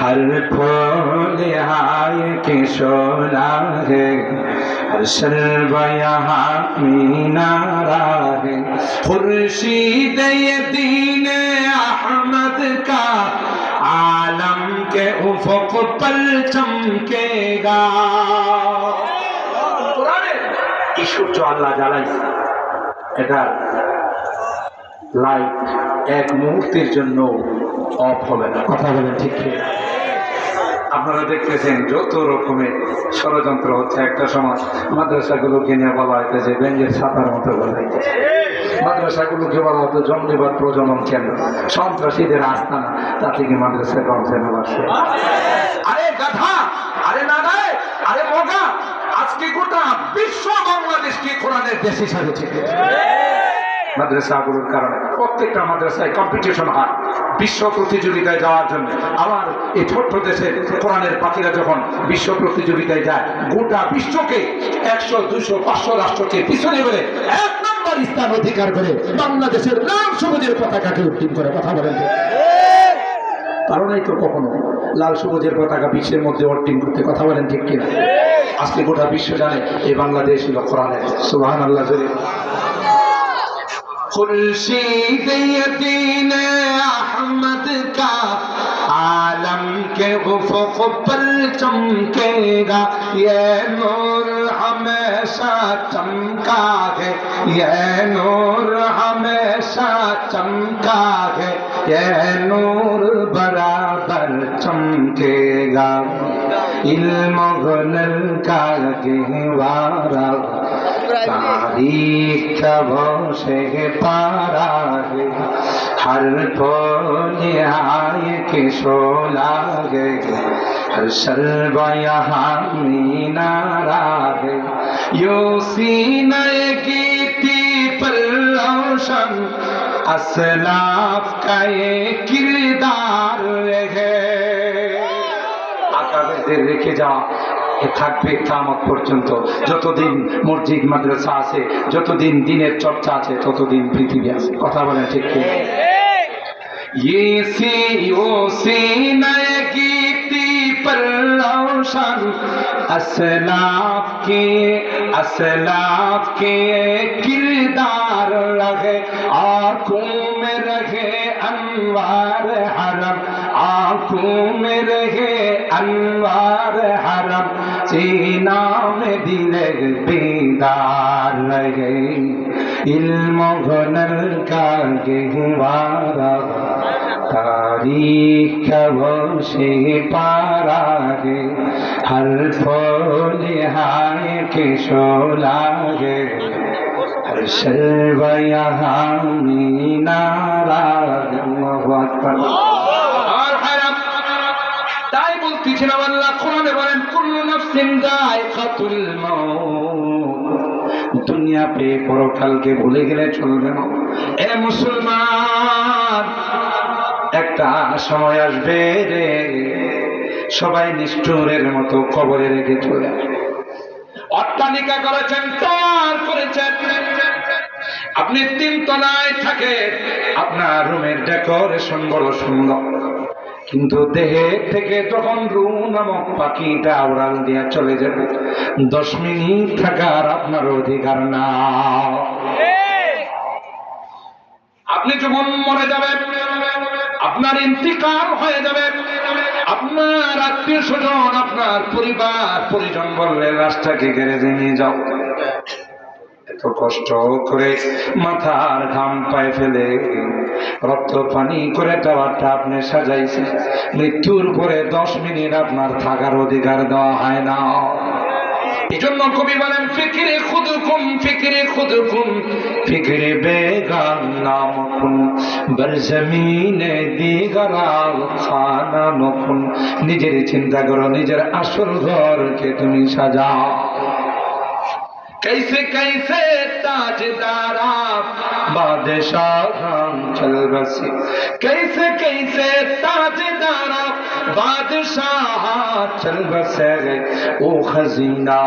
हर फूल हाय के शोला है हर शर्ब यहाँ मीनारा है खुर्शीद ये दीन अहमद का आलम के उफक पर चमकेगा এই সূর্য আল্লাহ জ্বালাইছে এটা লাইট এক মুহূর্তের জন্য অফ হবে না। কথা বলেন ঠিক ঠিক আপনারা দেখতেছেন যত রকমের ষড়যন্ত্র হচ্ছে একটা সময় মাদ্রাসাগুলোকে নিয়ে বলা হইতেছে ব্যাঙ্গের ছাতার মতো বলা হইতেছে। মাদ্রাসাগুলোকে বলা হতো জঙ্গিবাদ প্রজনন কেন্দ্র। সন্ত্রাসীদের আস্তানা তা থেকে মাদ্রাসা কমছে না বাসে আরে গাধা আরে না আরে মগা আজকে গোটা বিশ্ব বাংলাদেশকে কোরআনের দেশ হিসাবে চেপে মাদ্রাসাগুলোর কারণে। প্রত্যেকটা মাদ্রাসায় কম্পিটিশন হয়। বিশ্ব প্রতিযোগিতায় যাওয়ার জন্য। আবার এই ছোট্ট দেশের কোরআনের পাখিরা যখন বিশ্ব প্রতিযোগিতায় যায়, গোটা বিশ্বকে একশো, দুশো, পাঁচশো রাষ্ট্রকে পিছনে বেড়ে এক নম্বর স্থান অধিকার করে বাংলাদেশের লাল সবুজের পতাকাকে উদ্দিন করে। কথা বলেন। কারণেই তো কখনো লাল সবুজের পতাকা বিশ্বের মধ্যে অর্জন করতে কথা বলেন ঠিক কিনা? আজকে গোটা বিশ্ব জানে এই বাংলাদেশ হলো কোরআনের। সুবাহান আল্লাহ खुर्शीद यदीन अहमद का आलम के उफक पर चमकेगा ये नूर हमेशा चमका है ये नूर हमेशा चमका है ये नूर बराबर चमकेगा इल्म हुनर का गहवारा तारीख कबो से पारा है हर फूल आय के शोला है हर शर्ब यहाँ मीनारा है यो सीने गीती पर रोशन असलाफ का ये किरदार है আকাবেদের রেখে যাওয়া এ থাকবে কামত পর্যন্ত যতদিন মসজিদ মাদ্রাসা আছে যতদিন দিনের চর্চা আছে ততদিন পৃথিবী আছে কথা বলেন ঠিক কি ये सी ओ सीने गीती पर रोशन असलाफ के असलाफ के किरदार रहे आंखों में रहे अनवार हरम आंखों में रहे আনোয়ার হারাম চীনাম দিনের দিদার ইলম ঘনর কাগে হুমারা তারিখ বসে পারাগে হর ফলে হায় কে সোলাগে হর সর্বয়া হামি নারাগ মহৎ তাই বলতেছিলাম আল্লাহ কোরআনে বলেন, কুল্লু নাফসিন যায়কাতুল মাউত। দুনিয়া পেয়ে পরকালকে ভুলে গেলে চলবে না। এ মুসলমান, একটা সময় আসবে রে সবাই নিষ্ঠুরের মতো কবরে রেখে চলে অট্টালিকা করেছেন, তৈরি করেছেন। আপনি তিন তলায় থাকেন, আপনার রুমের ডেকোরেশন বড় সুন্দর। কিন্তু দেহে থেকে যখন রু নামক পাখিটা উড়াল দিয়ে চলে যাবে, দশ মিনিট থাকার আপনার অধিকার না। আপনি যখন মরে যাবেন আপনার ইন্তিকাল হয়ে যাবে, আপনার আত্মীয় স্বজন, আপনার পরিবার, পরিজন বললে লাশটাকে গ্যারেজে নিয়ে যাও। এত কষ্ট করে মাথার ঘাম পায়ে ফেলে, রক্ত পানি করে টাওয়ারটা আপনি সাজাইছে মৃত্যুর পরে দশ মিনিট আপনার থাকার অধিকার দেওয়া হয় না। নিজের চিন্তা করো, নিজের আসল ঘরকে তুমি সাজাও। कैसे कैसे ताजदारा बादशाह चल बसी कैसे कैसे ताजदारा बादशाह चल बसे ओ खजीना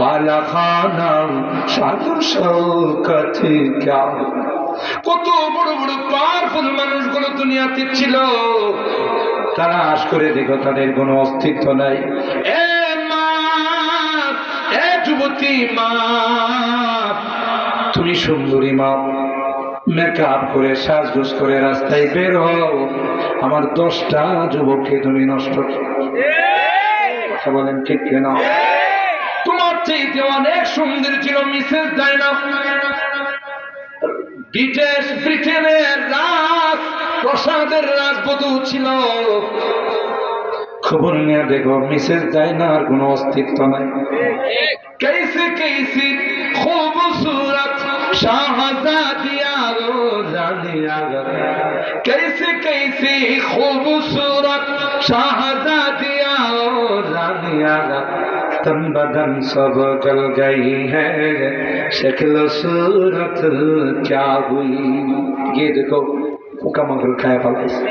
बाला खाना शादু শৌকত क्या কত বড় বড় পাওয়ারফুল মানুষগুলো দুনিয়াতে ছিল তালাশ করে দেখো তাদের কোনো অস্তিত্ব নাই এ মা এ মা তুমি সুন্দরী মা মেকআপ করে, সাজগোজ করে রাস্তায় বের হও। আমার দশটা যুবককে তুমি নষ্ট কথা বলেন ঠিক কেন? তোমার চাইতে অনেক সুন্দর ছিল মিসেস ডাইনা ব্রিটিশ, ব্রিটেনের রাজ, প্রসাদের রাজবধূ ছিল। খবর নিয়ে দেখো মিসেস ডাইনার কোনো অস্তিত্ব নাই कैसे कैसी खूबसूरत शाहजादिया रोजानिया कैसे कैसी खूबसूरत शाहजादिया रोजानिया तन बदन सब जल गई है शक्ल सूरत क्या हुई ये देखो পোকামাকড় খায় ফেলাইছে।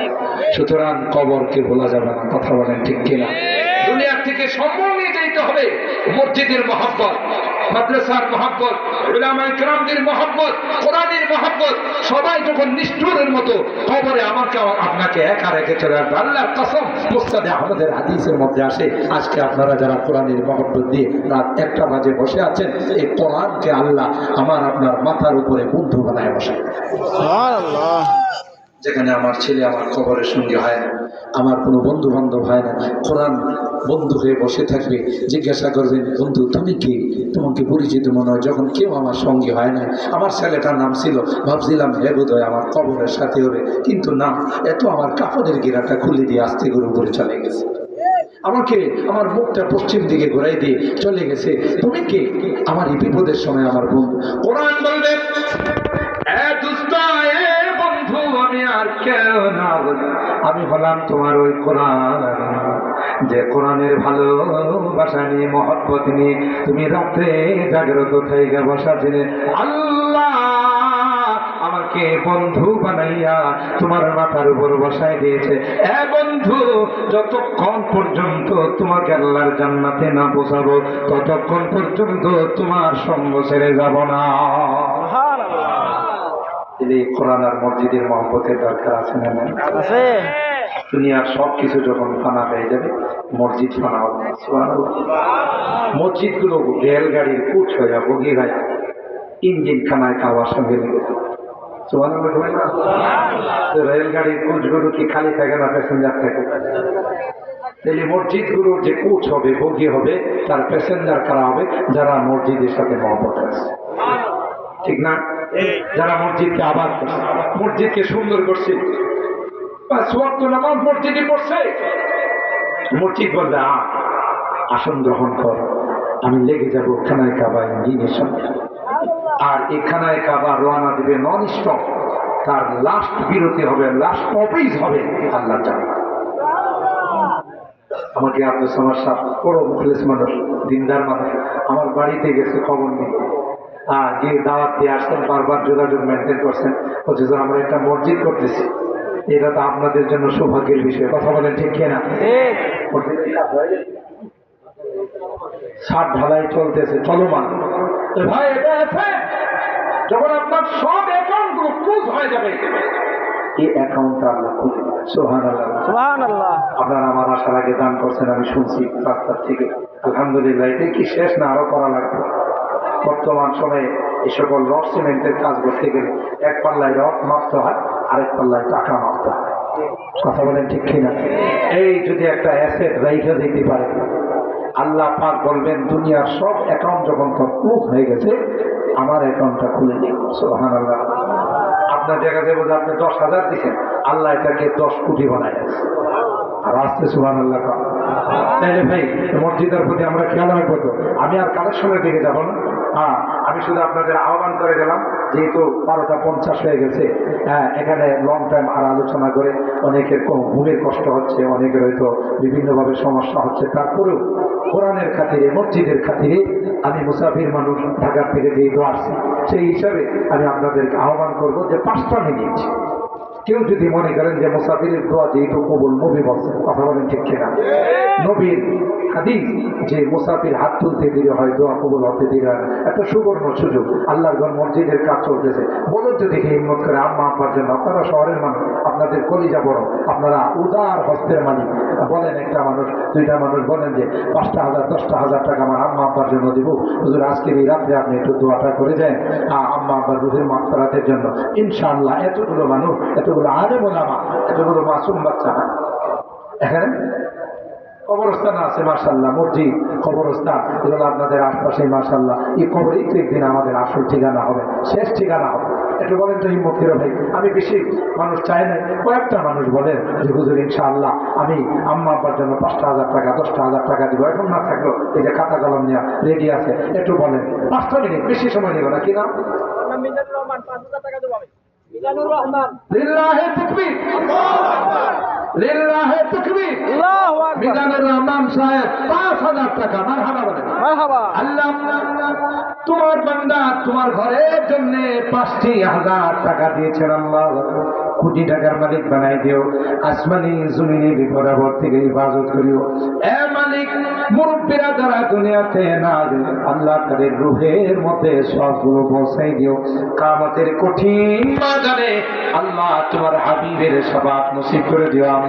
সুতরাং কবরকে বলা যাবে না, কথা বলেন ঠিক কিনা? দুনিয়ার থেকে সম্বল নিয়ে যেতে হবে মসজিদের মহাব্বত, মাদ্রাসার মহাব্বত, উলামায়ে কেরামদের মহাব্বত, কোরআনের মহাব্বত। সবাই যখন নিষ্ঠুরের মতো কবরে আমাকে আপনাকে একা রেখে চলে আসবে। আল্লাহর কসম, মুস্তাদে আমাদের হাদিসের মধ্যে আসে, আজকে আপনারা যারা কোরআনের মহব্বত দিয়ে রাত একটা বাজে বসে আছেন, এই কোরআনকে আল্লাহ আমার আপনার মাথার উপরে বন্ধু বানায় বসে। যেখানে আমার ছেলে আমার খবরের সঙ্গে হয় না আমার কোনো বন্ধু বান্ধব হয় না। কোরআন বন্ধু হয়ে বসে থাকবে, জিজ্ঞাসা করবেন বন্ধু, তুমি কি? তোমাকে পরিচিত মনে হয়। যখন কেউ আমার সঙ্গে হয় না, আমার ছেলেটার নাম ছিল, ভাবছিলাম, হে বোধহয় আমার কবরের সাথে হবে। কিন্তু না, এত আমার কাপড়ের গিরাটা খুলে দিয়ে আস্তে করে চলে গেছে। আমাকে আমার মুখটা পশ্চিম দিকে ঘোরাই দিয়ে চলে গেছে। তুমি কে? আমার এই বিপদের সময় আমার বন্ধু। কোরআন বলবে আর কেউ না বলি। আমি হলাম তোমার ওই কোরআন যে কোরআনের ভালোবাসা নিয়ে, মহব্বত নিয়ে তুমি রাত্রে জাগ্রত থেকে বসা ছিলে। আল্লাহ আমাকে বন্ধু বানাইয়া তোমার মাথার উপর বসাই দিয়েছে। এ বন্ধু, যতক্ষণ পর্যন্ত তোমাকে আল্লাহর জান্নাতে না পৌঁছাবো, ততক্ষণ পর্যন্ত তোমার সঙ্গ ছেড়ে যাব না। এই কোরআন আর মসজিদের মহব্বতের দরকার আছে না নাই? দুনিয়ার সব কিছু যখন ফানা হয়ে যাবে মসজিদ ফানা হবে। মসজিদগুলো রেলগাড়ির কুচ হয়ে যাবে বগি হয়ে ইঞ্জিন খানায় খাওয়ার সঙ্গে লেগে? রেলগাড়ির কোচগুলো কি খালি থাকে না প্যাসেঞ্জার থাকে? তাহলে মসজিদগুলোর যে কোচ হবে বগি হবে তার প্যাসেঞ্জার কারা হবে যারা মসজিদের সাথে মহব্বত আছে। ঠিক না? যারা মসজিদকে আবাদ করছে, মসজিদকে সুন্দর করছে। মসজিদে পড়ছে। মসজিদ বলবে আসন গ্রহণ কর, আমি লেগে যাব খানায় কাবা ইঞ্জিনের সঙ্গে আর এই খানায় কাবা রোয়ানা দিবে নন স্টপ তার লাস্ট বিরতি হবে লাস্ট অফিস হবে আল্লাহ জানা আমাকে সামার সাহ বড় মুখলেস মানুষ, দিনদার মানুষ, আমার বাড়িতে গেছে খবর নেই যে দাওয়াত দিয়ে আসছেন বারবার যোগাযোগ মেনটেন করছেন। অথচ আমরা একটা মসজিদ করতেছি। এটা তো আপনাদের জন্য সৌভাগ্যের বিষয়। কথা বলেন ঠিক কিনা হয়ে? সাত ঢালাই চলতেছে চলমান। এ ভাই এটা যখন আপনার সব অ্যাকাউন্টগুলো ক্লোজ হয়ে যাবে এই অ্যাকাউন্টটা আল্লাহ খুলে সোহান আল্লাহ আপনারা আমার আসার আগে দান করছেন আমি শুনছি রাস্তার থেকে। আলহামদুলিল্লাহ এটা কি শেষ না আরও করা লাগবে? বর্তমান সময়ে এই সকল রড সিমেন্টের কাজ করতে গেলে এক পাল্লায় রড মাপতে হয়, আরেক পাল্লায় টাকা মাপতে হয়। কথা বলেন ঠিক কিনা? এই যদি একটা অ্যাসেট রাইখা দিতে পারে, আল্লাহ পাক বলবেন, দুনিয়ার সব অ্যাকাউন্ট যখন তোর ক্লোজ হয়ে গেছে, আমার অ্যাকাউন্টটা খুলে দিন সোহান আল্লাহ আপনার দেখা যাবে যে আপনি দশ হাজার দিচ্ছেন আল্লাহ এটাকে দশ কোটি বানায় আছে আর আসতে সুবান আল্লাহ তাইলে ভাই, মসজিদের প্রতি আমরা খেয়াল রাখব আমি আর কালেকশনের দিকে যাব না। হ্যাঁ আমি শুধু আপনাদের আহ্বান করে গেলাম, যেহেতু বারোটা পঞ্চাশ হয়ে গেছে হ্যাঁ এখানে লং টাইম আর আলোচনা করে অনেকের ঘুমের কষ্ট হচ্ছে, অনেকের হয়তো বিভিন্নভাবে সমস্যা হচ্ছে। তারপরেও কোরআনের খাতিরে, মসজিদের খাতিরে আমি মুসাফির মানুষ ঢাকার থেকে যেহেতু আসছি, সেই হিসাবে আমি আপনাদেরকে আহ্বান করব যে পাঁচটা মিনিট কেউ যদি মনে করেন যে মুসাফিরের দোয়া যেহেতু কবুল, নবী বলছেন কথা বলেন ঠিক কিনা? নবীর হাদিস যে মুসাফির হাত তুলতে দিলে হয়, দোয়া কবুল হতে দিলে একটা সুবর্ণ সুযোগ। আল্লাহর ঘর মসজিদের কাজ চলতেছে। বলুন তো দেখে হিম্মত করে, আম্মা, আব্বার জন্য, আপনারা শহরের মানুষ, আপনাদের কলিজা বড়, আপনারা উদার হস্তের মালিক। বলেন একটা মানুষ, দুইটা মানুষ বলেন যে, পাঁচটা হাজার, দশটা হাজার টাকা আমার আম্মা, আব্বার জন্য দিব। হুজুর আজকের এই রাত্রে আপনি একটু দোয়াটা করে আ- আম্মা, আব্বার রুহের মাফরাতের জন্য। ইনশাআল্লাহ, এতগুলো মানুষ এতগুলো আরে বলামা এতগুলো মাসুম বাচ্চা এখানে কবরস্থান আছে মার্শাল্লাহ মসজিদ, কবরস্থান, এগুলো আপনাদের আশপাশে মার্শাল্লাহ এই কবরই তো একদিন আমাদের আসল ঠিকানা হবে, শেষ ঠিকানা হবে। একটু বলেন তো হিম্মত ভাই, আমি বেশি মানুষ চাই না, কয়েকটা মানুষ বলেন যে, হুজুর, ইনশাআল্লাহ, আমি আম্মা আব্বার জন্য পাঁচটা হাজার টাকা, দশটা হাজার টাকা দিব, এখন না থাকল, এই যে খাতা কলম নেওয়া রেডি আছে, একটু বলেন। পাঁচটা মিনিট, বেশি সময় নেব না, কি না নাম মিজানুর রহমান, পাঁচ হাজার টাকা দেবো আমি। মিজানুর রহমান লিল্লাহে তাকবীর লিল্লাহে তাকবীর আল্লাহু আকবার মিজানুর রহমান সাহেব। পাঁচ হাজার টাকা মারহাবা বলেন মারহাবা। আল্লাহ তোমার বান্দা তোমার ঘরের জন্য পাঁচটি হাজার টাকা দিয়েছেন আল্লাহ। কোটি টাকার মালিক বানাই দিও। আসমানি জমিনে বিপরাবর থেকে হিফাজত করিও। এ মালিক মুরব্বীরা যারা দুনিয়াতে না আল্লাহ তাদের রুহের মধ্যে সবগুলো পৌঁছাই দিও। কামতের কঠিন বাজারে আল্লাহ তোমার হাবিবের সবাব নসিব করে দিও আমি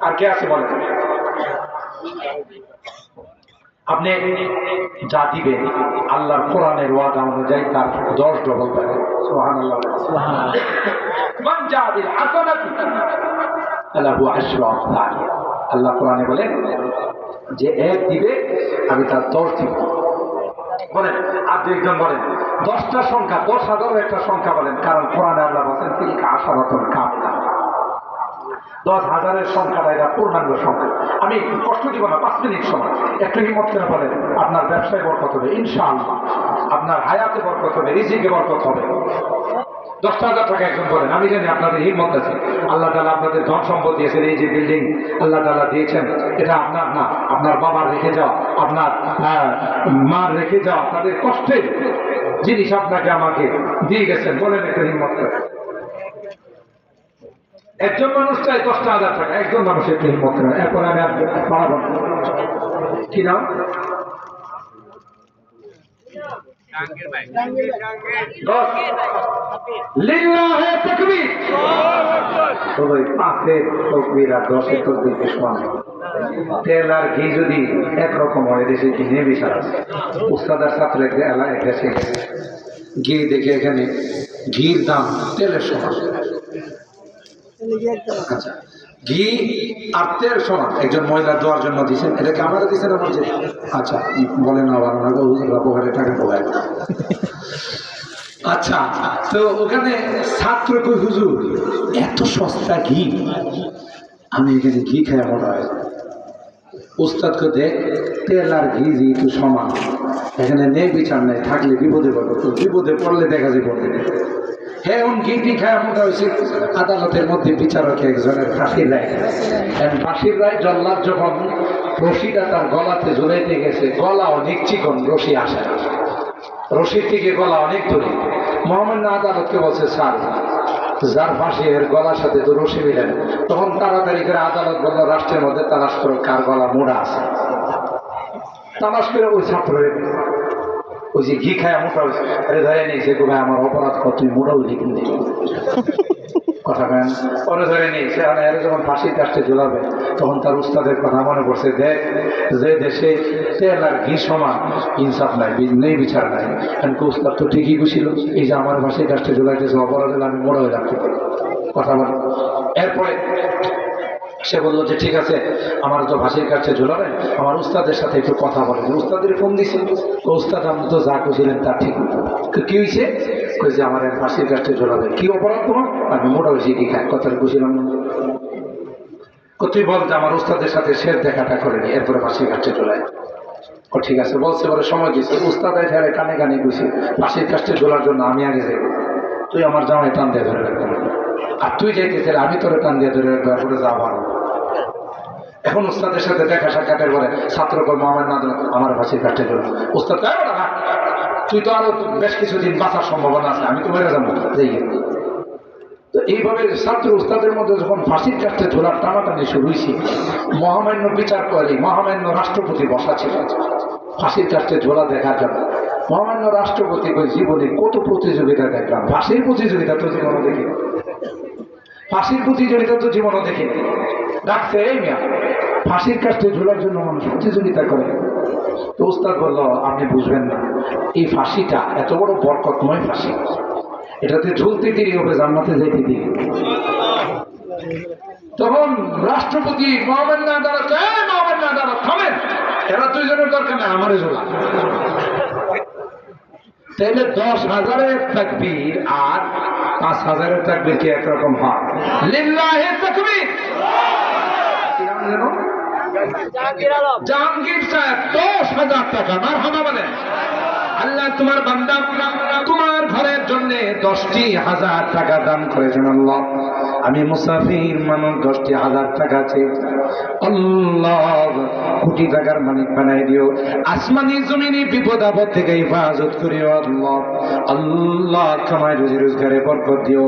আর কে আছে বলেন? আপনি যা দিবেন আল্লাহর কোরআনের ওয়াদা অনুযায়ী তার দশ ডবল পাবেন সোহান আল্লাহ মান হাসানাতি। আল্লাহ কোরআনে বলেন যে এক দিবে, আমি তার দশ দিব। বলেন, আর দু একজন বলেন, দশটা সংখ্যা দশ হাজারও একটা সংখ্যা বলেন, কারণ কোরআনে আল্লাহ বলেন তিলকা আশারাতুল কামিলা দশ হাজারের সংখ্যাটা এটা পূর্ণাঙ্গ সংখ্যা। আমি কষ্ট দিব না, পাঁচ মিনিট সময়। একটু হিমত করে বলেন, আপনার ব্যবসায় বরকত হবে, ইনশাআল্লাহ। আপনার হায়াতে বরকত হবে, রিজিকে বরকত হবে। দশটা হাজার টাকা একজন বলেন, আমি জানি আপনাদের হিম্মত আছে। আল্লাহ তালা আপনাদের ধন সম্পদ দিয়েছেন, এই যে বিল্ডিং আল্লাহ তালা দিয়েছেন, এটা আপনার না, আপনার বাবার রেখে যাওয়া, আপনার মার রেখে যাওয়া, তাদের কষ্টের জিনিস আপনাকে আমাকে দিয়ে গেছেন, বলেন একটু হিম্মত একজন মানুষ চাই দশটা হাজার টাকা, একজন মানুষের হিম্মত করে, এরপর আমি বাড়াবো কি নাম দশ লিল্লাহে তাকবীর। সবাই পাঁচের তকবীর আর দশের তকবীর সমান। তেল আর ঘি যদি একরকম হয় দেশে নিয়ে বিশাল আছে। উস্তাদার ছাত্র একটা এলা একটা সে ঘি দেখে এখানে ঘির দাম তেলের সমান। আচ্ছা। ঘি তেল সমান, একজন মহিলা দেওয়ার জন্য দিচ্ছেন এটাকে আমরা দিচ্ছেন আমার যে আচ্ছা বলেন না না হুজুররা পোকারে টাকা পোকায় আচ্ছা তো ওখানে ছাত্র কই, হুজুর? এত সস্তা ঘি। আমি এখানে ঘি খাই মনে হয় উস্তাদকে দেখ, তেল আর ঘি যেহেতু সমান, এখানে নেই বিচার নেই, থাকলে বিপদে পড়বে বিপদে পড়লে দেখা যায় হ্যাঁ উন ঘিটি খায় মোটা হয়েছে আদালতের মধ্যে বিচারক একজনের ফাঁসির রায়। এখন ফাঁসির রায় জল্লাদ যখন রশিটা তার গলাতে ঝুলাইতে গেছে, গলা অনেক চিকন, রশি আসে রশির থেকে গলা অনেক দূরে। মোহাম্মদ আদালতকে বলছে, স্যার, যার ফাঁসি এর গলার সাথে তো রশি মিলেন তখন তাড়াতাড়ি করে আদালত বলল, রাষ্ট্রের মধ্যে তালাশ করো, কার গলা মোড়া আছে? তালাশ করে ওই ছাত্রের ওই যে ঘি খায় মোটা হয়েছে আরে ধরে গো ভাই আমার অপরাধ কর, তুই মোটা হইলি কিন্তু কথা কেন পরে ধরে আর যখন কাজটা ঝোলাবে তখন তার উস্তাদের কথা মনে পড়ছে, দেখ, যে দেশে তেল আর ঘি সমান, ইনসাফ নাই নেই বিচার নাই। এমনকি উস্তাদ, তো ঠিকই বুঝছিল এই যে আমার ফাঁসির কাজটা ঝোলাইতেছে অপরাধ আমি মোড়া হয়ে রাখতে কথা বল। এরপরে সে বলল যে, ঠিক আছে, আমার তো ফাঁসির কাছে ঝুলাবেন আমার উস্তাদের সাথে একটু কথা বলেন উস্তাদের ফোন দিছে। উস্তাদ আপনি তো যা করছিলেন তা ঠিক। কি হয়েছে যে, আমার ফাঁসির কাছে ঝোলাবে কি অপরাধ তোমার? আমি মোটা হয়েছি, কি কথাটা বুঝলাম তুই বল যে, আমার উস্তাদের সাথে শেষ দেখাটা করে নি, এরপরে ফাঁসির কাছে ঝোলায় ও ঠিক আছে, বলছে বলে সময় দিচ্ছে উস্তাদ ফেরে কানে কানে গুছি ফাঁসির কাছে ঝোলার জন্য আমি আগে যাই। তুই আমার জামাই টান দিয়ে ধরে রাখবি আর তুই যাইতেছে আমি তোরে টান দিয়ে ধরে রাখব, এরপরে যা ভালো। এখন উস্তাদের সাথে দেখা সাক্ষাতের পরে ছাত্র কর্ম আমার না আমার ফাঁসির কাটতে গেল উস্তাদ তুই তো আরও বেশ কিছুদিন বাঁচার সম্ভাবনা আছে, আমি তো মরে যাব। তো এইভাবে ছাত্র উস্তাদের মধ্যে যখন ফাঁসির কাছে ঝোলার টানাটানি শুরু হয়েছে মহামান্য বিচার করে মহামান্য রাষ্ট্রপতি বসা ছিল। ফাঁসির কাছে ঝোলা দেখা জন্য। মহামান্য রাষ্ট্রপতি জীবনে কত প্রতিযোগিতা দেখলাম। ফাঁসির প্রতিযোগিতা তো জীবনে দেখি। ফাঁসির প্রতিযোগিতা তো জীবনও দেখি ডাকছে, এই মিয়া, ফাঁসির কাছে ঝোলার জন্য মানুষ প্রতিযোগিতা করে। তো উস্তাদ বলল, আপনি বুঝবেন না, এই ফাঁসিটা এত বড় বরকতময় ফাঁসি। এটাতে ঝুলতে দিই হবে জান্নাতে যেতে দিই তখন রাষ্ট্রপতি মহামান্য আদালত, এই মহামান্য আদালত, থামেন, এরা দুইজনের দরকার না আমারে ঝোলা। তাইলে দশ হাজারের তাকবীর আর পাঁচ হাজারের তাকবীর কি একরকম হয়? সাহেব, দশ হাজার টাকা আল্লাহ তোমার তোমার ঘরের জন্য দশটি হাজার টাকা দান করেছেন আল্লাহ। আমি মুসাফির মানুষ দশটি হাজার টাকা চেয়ে কোটি টাকার মালিক বানাই দিও। আসমানি জমিনি বিপদ আপদ থেকে হেফাজত করিও আল্লাহ। আল্লাহ কামাই রুজি রোজগারে বরকত দিও।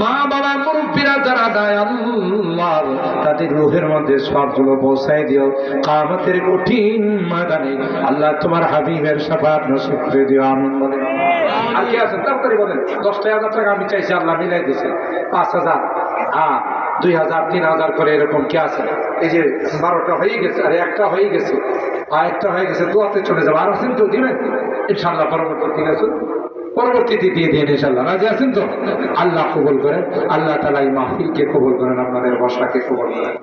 মা বাবা মুরব্বীরা যারা দেয়, আল্লাহ তাদের রুহের মধ্যে সবগুলো পৌঁছাই দিও। কামতের কঠিন ময়দানে আল্লাহ তোমার হাবিবের সাফাত নসিব করে দিও। বলে আর কি তাড়াতাড়ি বলেন টাকা আমি চাইছি, আল্লাহ মিলাই পাঁচ হাজার দুই হাজার, তিন হাজার করে এরকম কি আছে? এই যে বারোটা হয়ে গেছে, আর একটা হয়ে গেছে। আর একটা হয়ে গেছে, দোয়াতে চলে যাব। আর আছেন তো, দিবেন? ইনশাল্লাহ পরবর্তী ঠিক আছে। পরবর্তীতে দিয়ে ইনশাল্লাহ রাজি আছেন তো? আল্লাহ কবুল করেন। আল্লাহ তালা এই মাহফিলকে কবুল করেন, আপনাদের বসাকে কবুল করেন।